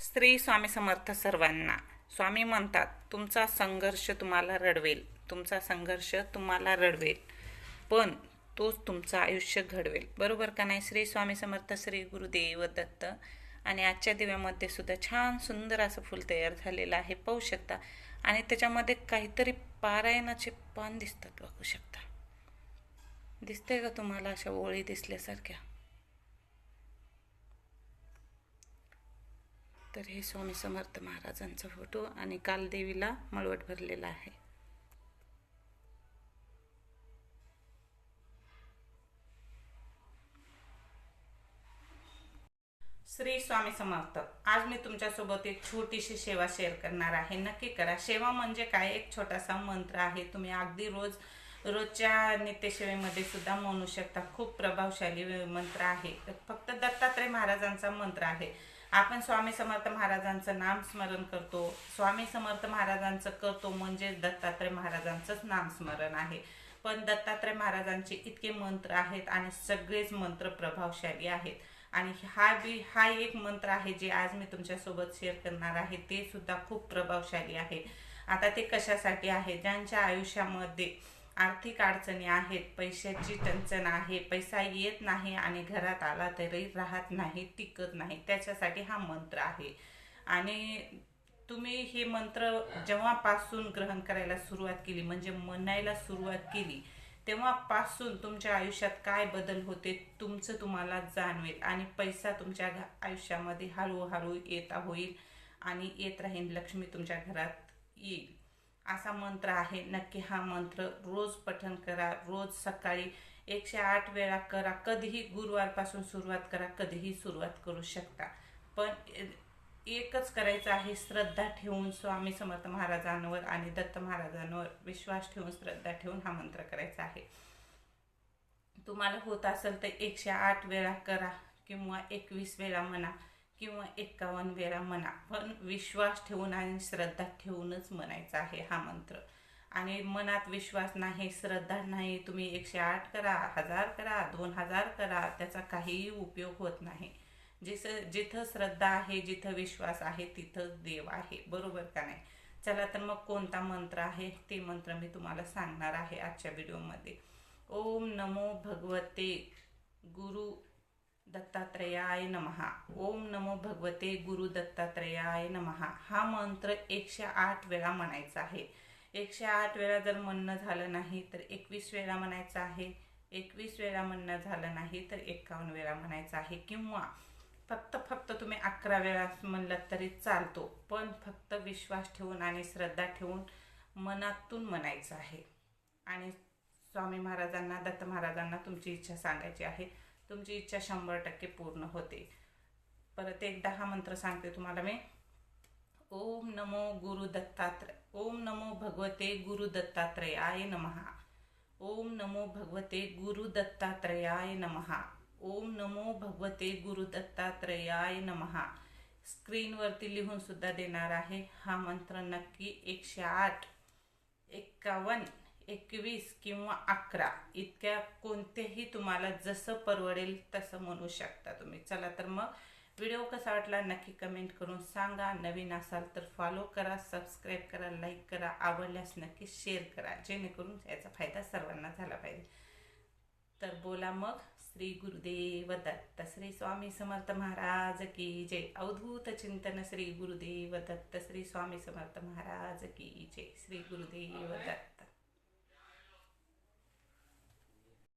स्त्री स्वामी समर्थ सर्वांना. स्वामी म्हणतात तुमचा संघर्ष तुम्हाला रडवेल. तुमचा संघर्ष तुम्हाला रडवेल. पण तोच तुमचं आयुष्य घडवेल. बरोबर का नाही? श्री स्वामी समर्थ श्री गुरुदेव दत्त. आणि आजच्या दिव्यामध्ये सुद्धा छान सुंदर असं फुल तयार झालेलं आहे. पाहू शकता. आणि त्याच्यामध्ये काहीतरी पारायणाचे पान दिसतात बघू शकता. दिसतंय का तुम्हाला अशा ओळी दिसल्यासारख्या? तर हे स्वामी समर्थ महाराजांचा फोटो आणि कालदेवीला मळवट भरलेला आहे. श्री स्वामी समर्थ आज मी तुमच्यासोबत एक छोटीशी सेवा शेअर करणार आहे. नक्की करा. सेवा म्हणजे काय? एक छोटासा मंत्र आहे. तुम्ही अगदी रोज रोजच्या नित्यसेवेमध्ये सुद्धा म्हणू शकता. खूप प्रभावशाली मंत्र आहे. फक्त दत्तात्रय महाराजांचा मंत्र आहे. आपण स्वामी समर्थ महाराजांचं नाम स्मरण करतो. स्वामी समर्थ महाराजांचं करतो म्हणजे दत्तात्रय महाराजांचंच नामस्मरण आहे. पण दत्तात्रय महाराजांचे इतके मंत्र आहेत आणि सगळेच मंत्र प्रभावशाली आहेत. आणि हा बी हा एक मंत्र आहे जे आज मी तुमच्यासोबत शेअर करणार आहे ते सुद्धा खूप प्रभावशाली आहे. आता ते कशासाठी आहे? ज्यांच्या आयुष्यामध्ये आर्थिक अडचणी आहेत पैशाची टंचन आहे पैसा येत नाही आणि घरात आला तरी राहत नाही टिकत नाही. त्याच्यासाठी हा मंत्र आहे. आणि तुम्ही हे मंत्र जेव्हापासून ग्रहण करायला सुरुवात केली म्हणजे म्हणायला सुरुवात केली तेव्हापासून तुमच्या आयुष्यात काय बदल होते तुमचं तुम्हाला जाणवेल आणि पैसा तुमच्या आयुष्यामध्ये हळूहळू येता होईल आणि येत राहील लक्ष्मी तुमच्या घरात येईल. असा मंत्र आहे. नक्की हा मंत्र रोज पठण करा रोज सकाळी एकशे आठ वेळा करा. कधीही गुरुवारपासून सुरुवात करा कधीही सुरुवात करू शकता. पण एकच करायचं आहे श्रद्धा ठेवून स्वामी समर्थ महाराजांवर आणि दत्त महाराजांवर विश्वास ठेवून श्रद्धा ठेवून हा मंत्र करायचा आहे. तुम्हाला होत असेल तर एकशे आठ वेळा करा किंवा एकवीस वेळा म्हणा. किंवा एक्कावन्न वेळा म्हणा. पण विश्वास ठेवून आणि श्रद्धा ठेवूनच म्हणायचा आहे हा मंत्र. आणि मनात विश्वास नाही श्रद्धा नाही तुम्ही एकशे आठ करा हजार करा दोन हजार करा त्याचा काहीही उपयोग होत नाही. जिस जिथं श्रद्धा आहे जिथं विश्वास आहे तिथं देव आहे. बरोबर का नाही? चला तर मग कोणता मंत्र आहे? ते मंत्र मी तुम्हाला सांगणार आहे आजच्या व्हिडिओमध्ये. ओम नमो भगवते गुरु दत्तात्रयाय नमहा ओम नमो भगवते गुरु दत्तात्रयाय नमहा हा मंत्र एकशे आठ वेळा म्हणायचा आहे. एकशे आठ वेळा जर म्हणणं झालं नाही तर एकवीस वेळा म्हणायचं आहे. एकवीस वेळा म्हणणं झालं नाही तर एकावन्न वेळा म्हणायचं आहे. किंवा फक्त फक्त तुम्ही अकरा वेळा म्हणलं तरी चालतो पण फक्त विश्वास ठेवून आणि श्रद्धा ठेवून मनातून म्हणायचं आहे. आणि स्वामी महाराजांना दत्त महाराजांना तुमची इच्छा सांगायची आहे. तुमची इच्छा शंभर टक्के पूर्ण होते. परत एकदा हा मंत्र सांगते तुम्हाला मी. ओम नमो गुरु दत्तात्रय ओम नमो भगवते गुरु दत्तात्रयाय नमहा. ओम नमो भगवते गुरु दत्तात्रयाय नमहा. ओम नमो भगवते गुरु दत्तात्रयाय नमहा. स्क्रीनवरती लिहून सुद्धा देणार आहे हा मंत्र नक्की एकशे आठ एक्कावन्न एकवीस किंवा अकरा इतक्या कोणतेही तुम्हाला जसं परवडेल तसं म्हणू शकता तुम्ही. चला तर मग व्हिडिओ कसा वाटला नक्की कमेंट करून सांगा. नवीन असाल तर फॉलो करा सबस्क्राईब करा लाईक करा आवडल्यास नक्की शेअर करा जेणेकरून याचा फायदा सर्वांना झाला पाहिजे. तर बोला मग श्री गुरुदेव दत्त श्री स्वामी समर्थ महाराज की जय. अवधूत चिंतन श्री गुरुदेव दत्त श्री स्वामी समर्थ महाराज की जय. श्री गुरुदेव दत्त.